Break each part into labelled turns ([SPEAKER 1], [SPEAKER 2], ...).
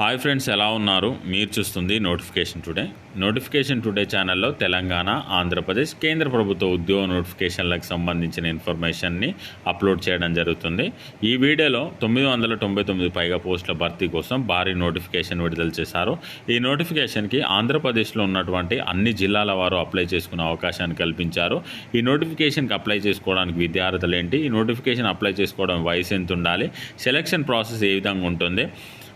[SPEAKER 1] Hi friends ఎలా ఉన్నారు? మీరు చూస్తుంది నోటిఫికేషన్ టుడే. నోటిఫికేషన్ టుడే ఛానల్లో తెలంగాణ ఆంధ్రప్రదేశ్ కేంద్ర ప్రభుత్వ ఉద్యోగ నోటిఫికేషన్లకు సంబంధించిన ఇన్ఫర్మేషన్ని అప్లోడ్ చేయడం జరుగుతుంది. ఈ వీడియోలో తొమ్మిది వందల తొంభై తొమ్మిది పైగా పోస్టుల భర్తీ కోసం భారీ నోటిఫికేషన్ విడుదల చేశారు. ఈ నోటిఫికేషన్కి ఆంధ్రప్రదేశ్లో ఉన్నటువంటి అన్ని జిల్లాల వారు అప్లై చేసుకునే అవకాశాన్ని కల్పించారు. ఈ నోటిఫికేషన్కి అప్లై చేసుకోవడానికి విద్యార్థులు ఏంటి? ఈ నోటిఫికేషన్ అప్లై చేసుకోవడం వయసు ఎంత ఉండాలి సెలక్షన్ ప్రాసెస్ ఏ విధంగా ఉంటుంది?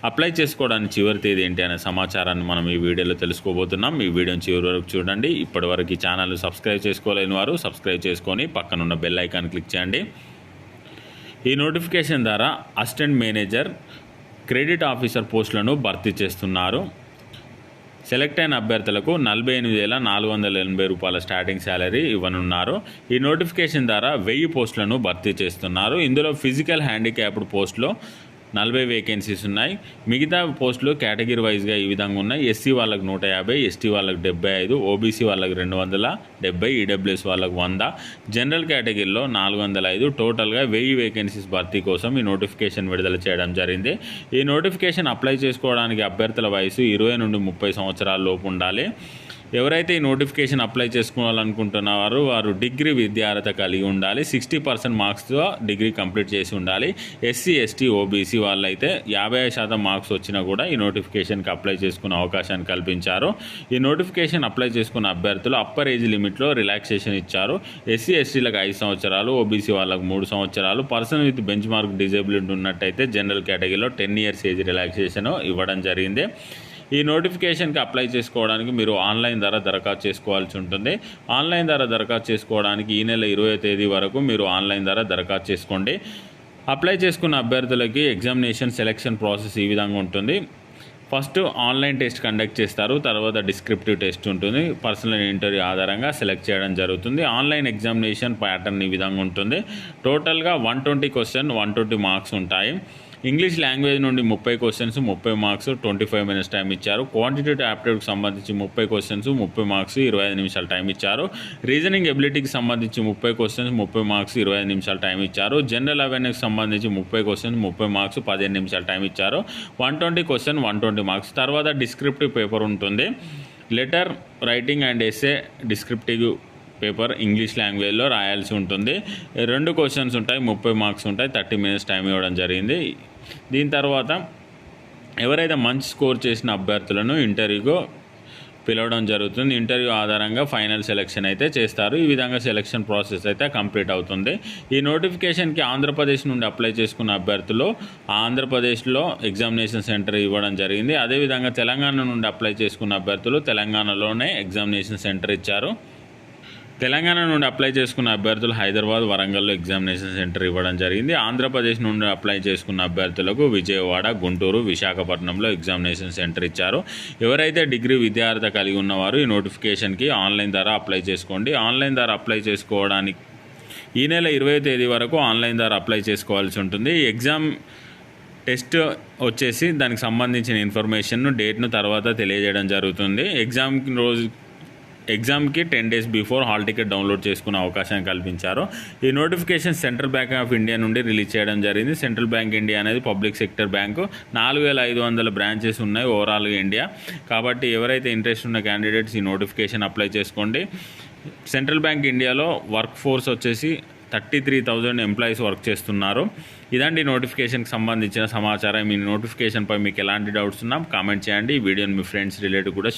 [SPEAKER 1] అప్లై చేసుకోవడానికి చివరి తేదీ ఏంటి అనే సమాచారాన్ని మనం ఈ వీడియోలో తెలుసుకోబోతున్నాం. ఈ వీడియోని చివరి వరకు చూడండి. ఇప్పటివరకు ఈ ఛానల్ సబ్స్క్రైబ్ చేసుకోలేని వారు సబ్స్క్రైబ్ చేసుకొని పక్కనున్న బెల్ ఐకాన్ క్లిక్ చేయండి. ఈ నోటిఫికేషన్ ద్వారా అసిస్టెంట్ మేనేజర్ క్రెడిట్ ఆఫీసర్ పోస్టులను భర్తీ చేస్తున్నారు. సెలెక్ట్ అయిన అభ్యర్థులకు నలభై ఎనిమిది వేల నాలుగు వందల ఎనభై రూపాయల స్టార్టింగ్ శాలరీ ఇవ్వనున్నారు. ఈ నోటిఫికేషన్ ద్వారా వెయ్యి పోస్టులను భర్తీ చేస్తున్నారు. ఇందులో ఫిజికల్ హ్యాండిక్యాప్డ్ పోస్టులో నలభై వేకెన్సీస్ ఉన్నాయి. మిగతా పోస్టులు కేటగిరీ వైజ్గా ఈ విధంగా ఉన్నాయి. ఎస్సీ వాళ్ళకి నూట యాభై ఎస్టీ వాళ్ళకి డెబ్బై ఐదు ఓబీసీ వాళ్ళకి రెండు వందల డెబ్బై ఈడబ్ల్యూఎస్ వాళ్ళకి వంద. జనరల్ కేటగిరీలో నాలుగు వందల ఐదు. టోటల్గా వెయ్యి వేకెన్సీస్ భర్తీ కోసం ఈ నోటిఫికేషన్ విడుదల చేయడం జరిగింది. ఈ నోటిఫికేషన్ అప్లై చేసుకోవడానికి అభ్యర్థుల వయసు ఇరవై నుండి ముప్పై సంవత్సరాల లోపు ఉండాలి. ఎవరైతే ఈ నోటిఫికేషన్ అప్లై చేసుకోవాలనుకుంటున్నారో వారు డిగ్రీ విద్యార్హత కలిగి ఉండాలి. సిక్స్టీ పర్సెంట్ మార్క్స్తో డిగ్రీ కంప్లీట్ చేసి ఉండాలి. ఎస్సీ ఎస్టీ ఓబీసీ వాళ్ళైతే యాభై శాతం మార్క్స్ వచ్చినా కూడా ఈ నోటిఫికేషన్కి అప్లై చేసుకునే అవకాశాన్ని కల్పించారు. ఈ నోటిఫికేషన్ అప్లై చేసుకున్న అభ్యర్థులు అప్పర్ ఏజ్ లిమిట్లో రిలాక్సేషన్ ఇచ్చారు. ఎస్సీ ఎస్టీలకు ఐదు సంవత్సరాలు ఓబీసీ వాళ్ళకు మూడు సంవత్సరాలు. Person with benchmark disability ఉన్నట్టయితే జనరల్ కేటగిరీలో టెన్ ఇయర్స్ ఏజ్ రిలాక్సేషన్ ఇవ్వడం జరిగింది. ఈ నోటిఫికేషన్కి అప్లై చేసుకోవడానికి మీరు ఆన్లైన్ ద్వారా దరఖాస్తు చేసుకోవాల్సి ఉంటుంది. ఆన్లైన్ ద్వారా దరఖాస్తు చేసుకోవడానికి ఈ నెల ఇరవై తేదీ వరకు మీరు ఆన్లైన్ ద్వారా దరఖాస్తు చేసుకోండి. అప్లై చేసుకున్న అభ్యర్థులకి ఎగ్జామినేషన్ సెలెక్షన్ ప్రాసెస్ ఈ విధంగా ఉంటుంది. ఫస్ట్ ఆన్లైన్ టెస్ట్ కండక్ట్ చేస్తారు. తర్వాత డిస్క్రిప్టివ్ టెస్ట్ ఉంటుంది. పర్సనల్ ఇంటర్వ్యూ ఆధారంగా సెలెక్ట్ చేయడం జరుగుతుంది. ఆన్లైన్ ఎగ్జామినేషన్ ప్యాటర్న్ ఈ విధంగా ఉంటుంది. టోటల్గా one twenty question one twenty marks ఉంటాయి. ఇంగ్లీష్ లాంగ్వేజ్ నుండి ముప్పై క్వశ్చన్స్ ముప్పై marks twenty five minutes time ఇచ్చారు క్వాంటిటేటివ్ యాప్టిట్యూడ్కి సంబంధించి ముప్పై క్వశ్చన్స్ ముప్పై మార్క్స్ ఇరవై ఐదు నిమిషాలు టైం ఇచ్చారు. రీజనింగ్ ఎబిలిటీకి సంబంధించి ముప్పై క్వశ్చన్స్ ముప్పై మార్క్స్ ఇరవై ఐదు నిమిషాలు టైం ఇచ్చారు. జనరల్ అవేర్నెస్కి సంబంధించి ముప్పై క్వశ్చన్స్ ముప్పై మార్క్స్ పదిహేను నిమిషాలు టైం ఇచ్చారు. One twenty question one twenty marks తర్వాత డిస్క్రిప్టివ్ పేపర్ ఉంటుంది. Letter writing and essay descriptive paper English లాంగ్వేజ్లో రాయాల్సి ఉంటుంది. రెండు క్వశ్చన్స్ ఉంటాయి ముప్పై మార్క్స్ ఉంటాయి థర్టీ మినిట్స్ టైం ఇవ్వడం జరిగింది. దీని తర్వాత ఎవరైతే మంచి స్కోర్ చేసిన అభ్యర్థులను ఇంటర్వ్యూకు పిలవడం జరుగుతుంది. ఇంటర్వ్యూ ఆధారంగా ఫైనల్ సెలెక్షన్ అయితే చేస్తారు. ఈ విధంగా సెలెక్షన్ ప్రాసెస్ అయితే కంప్లీట్ అవుతుంది. ఈ నోటిఫికేషన్కి ఆంధ్రప్రదేశ్ నుండి అప్లై చేసుకున్న అభ్యర్థులు ఆంధ్రప్రదేశ్లో ఎగ్జామినేషన్ సెంటర్ ఇవ్వడం జరిగింది. అదేవిధంగా తెలంగాణ నుండి అప్లై చేసుకున్న అభ్యర్థులు తెలంగాణలోనే ఎగ్జామినేషన్ సెంటర్ ఇచ్చారు. తెలంగాణ నుండి అప్లై చేసుకున్న అభ్యర్థులు హైదరాబాద్ వరంగల్లో ఎగ్జామినేషన్ సెంటర్ ఇవ్వడం జరిగింది. ఆంధ్రప్రదేశ్ నుండి అప్లై చేసుకున్న అభ్యర్థులకు విజయవాడ గుంటూరు విశాఖపట్నంలో ఎగ్జామినేషన్ సెంటర్ ఇచ్చారు. ఎవరైతే డిగ్రీ విద్యార్థి కలిగి ఉన్నవారు ఈ నోటిఫికేషన్కి ఆన్లైన్ ద్వారా అప్లై చేసుకోండి. ఆన్లైన్ ద్వారా అప్లై చేసుకోవడానికి ఈ నెల ఇరవై తేదీ వరకు ఆన్లైన్ ద్వారా అప్లై చేసుకోవాల్సి ఉంటుంది. ఎగ్జామ్ టెస్ట్ వచ్చేసి దానికి సంబంధించిన ఇన్ఫర్మేషన్ను డేట్ను తర్వాత తెలియజేయడం జరుగుతుంది. ఎగ్జామ్ రోజు ఎగ్జామ్కి ten days before hall ticket download చేసుకునే అవకాశం కల్పించారు. ఈ notification Central Bank of India నుండి రిలీజ్ చేయడం జరిగింది. సెంట్రల్ బ్యాంక్ ఇండియా అనేది పబ్లిక్ సెక్టర్ బ్యాంకు. నాలుగు వేల ఐదు వందల బ్రాంచెస్ ఉన్నాయి ఓవరాల్గా ఇండియా. కాబట్టి ఎవరైతే ఇంట్రెస్ట్ ఉన్న క్యాండిడేట్స్ ఈ నోటిఫికేషన్ అప్లై చేసుకోండి. సెంట్రల్ బ్యాంక్ ఇండియాలో వర్క్ ఫోర్స్ వచ్చేసి thirty three thousand employees work చేస్తున్నారు. ఇదండి నోటిఫికేషన్కి సంబంధించిన సమాచారం. మీ నోటిఫికేషన్పై మీకు ఎలాంటి డౌట్స్ ఉన్నా కామెంట్ చేయండి. ఈ వీడియోని మీ ఫ్రెండ్స్ రిలేటివ్ కూడా